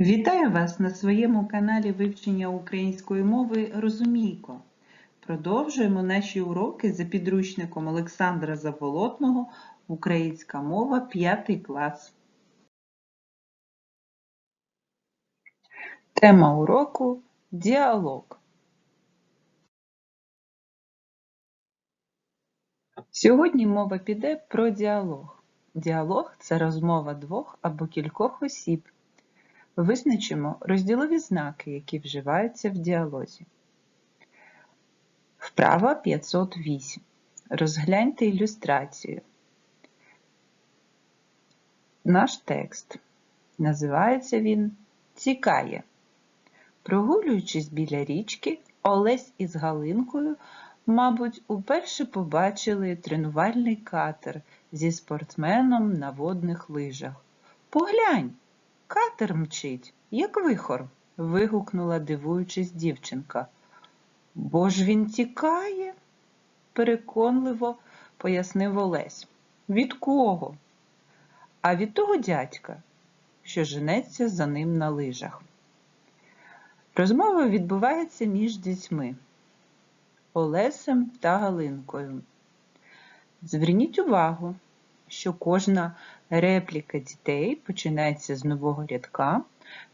Вітаю вас на своєму каналі вивчення української мови Розумійко. Продовжуємо наші уроки за підручником Олександра Заболотного Українська мова 5 клас. Тема уроку діалог. Сьогодні мова піде про діалог. Діалог це розмова двох або кількох осіб. Визначимо розділові знаки, які вживаються в діалозі. Вправа 508. Розгляньте ілюстрацію. Наш текст. Називається він Тікає. Прогулюючись біля річки, Олесь із Галинкою, мабуть, уперше побачили тренувальний катер зі спортсменом на водних лижах. Поглянь! Катер мчить, як вихор, вигукнула, дивуючись дівчинка. Бо ж він тікає, переконливо пояснив Олесь. Від кого? А від того дядька, що женеться за ним на лижах. Розмова відбувається між дітьми Олесем та Галинкою. Зверніть увагу, що кожна репліка дітей починається з нового рядка.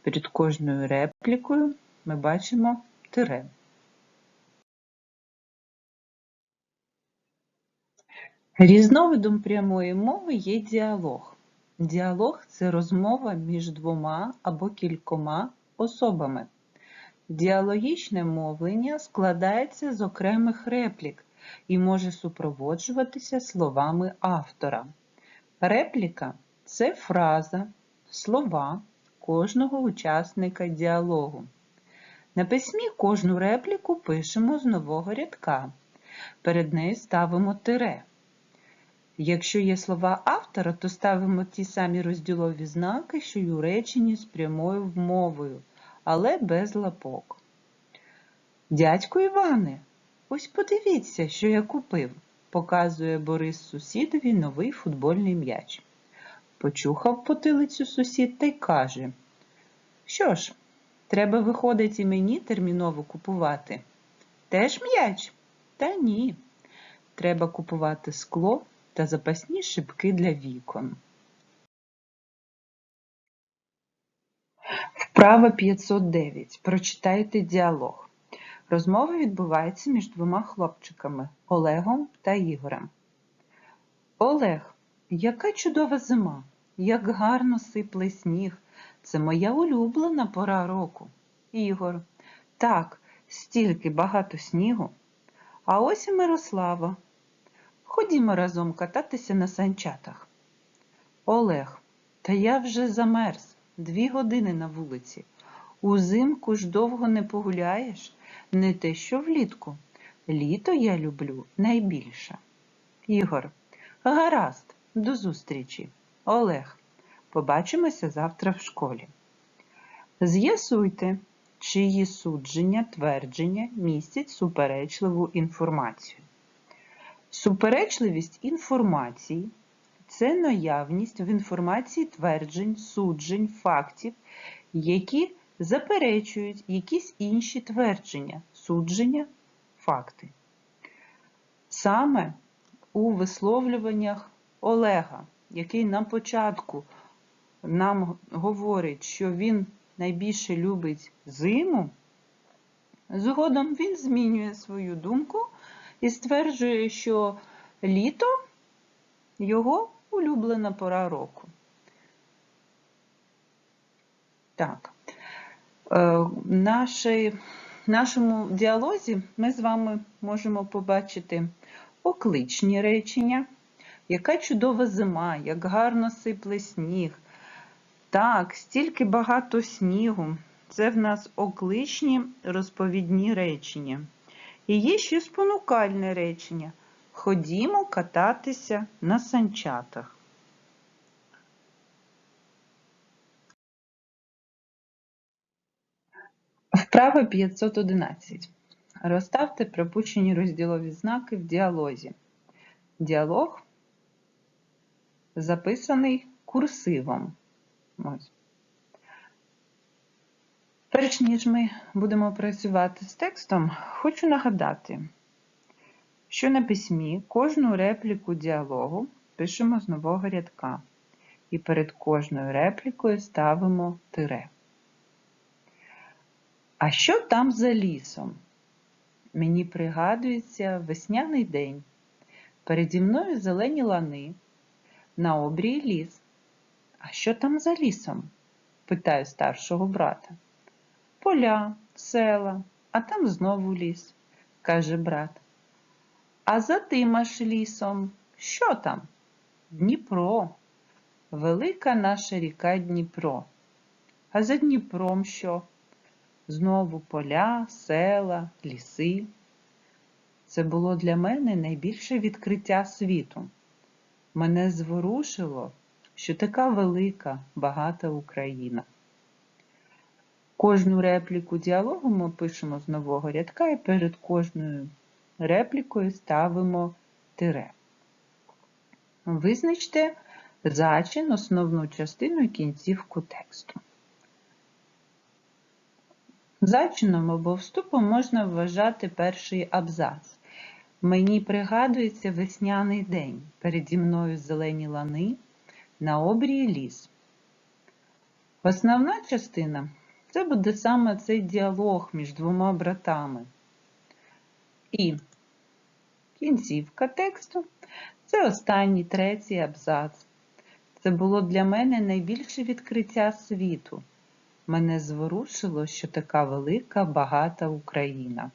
Перед кожною реплікою ми бачимо тире. Різновидом прямої мови є діалог. Діалог це розмова між двома або кількома особами. Діалогічне мовлення складається з окремих реплік і може супроводжуватися словами автора. Репліка це фраза, слова кожного учасника діалогу. На письмі кожну репліку пишемо з нового рядка. Перед нею ставимо тире. Якщо є слова автора, то ставимо ті самі розділові знаки, що й у реченні з прямою вмовою, але без лапок. Дядько Іване, ось подивіться, що я купив показує Борис сусідові новий футбольний м'яч. Почухав потилицю сусід та й каже, що ж, треба виходить і мені терміново купувати. Теж м'яч? Та ні. Треба купувати скло та запасні шибки для вікон. Вправа 509. Прочитайте діалог. Розмова відбувається між двома хлопчиками Олегом та Ігорем. Олег, яка чудова зима, як гарно сипле сніг. Це моя улюблена пора року. Ігор. Так, стільки багато снігу. А ось і Мирослава. Ходімо разом кататися на санчатах. Олег, та я вже замерз дві години на вулиці. Узимку ж довго не погуляєш не те, що влітку. Літо я люблю найбільше. Ігор, гаразд, до зустрічі. Олег, побачимося завтра в школі. З'ясуйте, чиї судження, твердження містять суперечливу інформацію. Суперечливість інформації це наявність в інформації тверджень, суджень, фактів, які заперечують якісь інші твердження, судження, факти. Саме у висловлюваннях Олега, який на початку нам говорить, що він найбільше любить зиму, згодом він змінює свою думку і стверджує, що літо його улюблена пора року. Так. Е, в нашому діалозі ми з вами можемо побачити окличні речення, яка чудова зима, як гарно сипле сніг. Так, стільки багато снігу. Це в нас окличні розповідні речення. І є ще спонукальне речення. Ходімо кататися на санчатах. Вправа 511. Розставте пропущені розділові знаки в діалозі. Діалог записаний курсивом. Ось. Перш ніж ми будемо працювати з текстом, хочу нагадати, що на письмі кожну репліку діалогу пишемо з нового рядка. І перед кожною реплікою ставимо тире. А що там за лісом? Мені пригадується весняний день. Переді мною зелені лани, на обрії ліс. А що там за лісом? питаю старшого брата. Поля, села, а там знову ліс, каже брат. А за тим аж лісом, що там? Дніпро, велика наша ріка Дніпро. А за Дніпром що? Знову поля, села, ліси. Це було для мене найбільше відкриття світу. Мене зворушило, що така велика, багата Україна. Кожну репліку діалогу ми пишемо з нового рядка і перед кожною реплікою ставимо тире. Визначте зачин, основну частину кінцівку тексту. Зачином або вступом можна вважати перший абзац. Мені пригадується весняний день. Переді мною зелені лани, на обрії ліс. Основна частина це буде саме цей діалог між двома братами. І кінцівка тексту це останній третій абзац. Це було для мене найбільше відкриття світу. Мене зворушило, що така велика, багата Україна.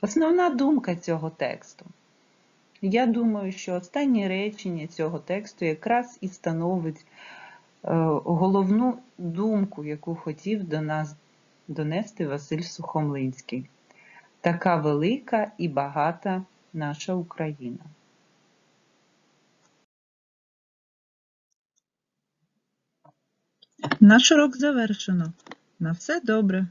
Основна думка цього тексту. Я думаю, що останнє речення цього тексту якраз і становить е, головну думку, яку хотів до нас донести Василь Сухомлинський. Така велика і багата наша Україна. Наш урок завершено. На все добре.